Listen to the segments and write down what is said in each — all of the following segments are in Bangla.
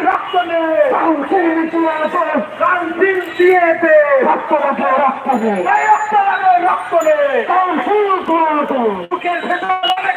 রক্ত লাগে রক্ত নে কাউন্সিল দিয়ে দে এই রক্ত লাগে রক্ত নে বুকের ভেতর অনেক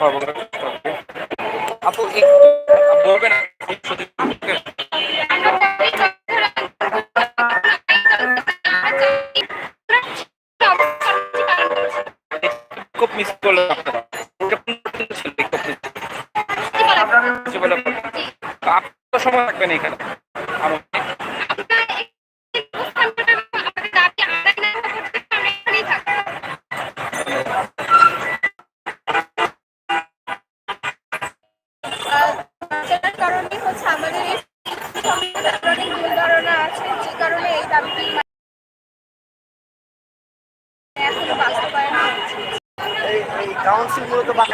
কথা বলার আপু বলবেন শুধু খুব মিস করলেন আপনারা। এটা কোন পর্যন্ত আমাদের এই অনেক ধারণা আছে যে কারণে এই দাবিটি এখনও বাস্তবায়ন হচ্ছে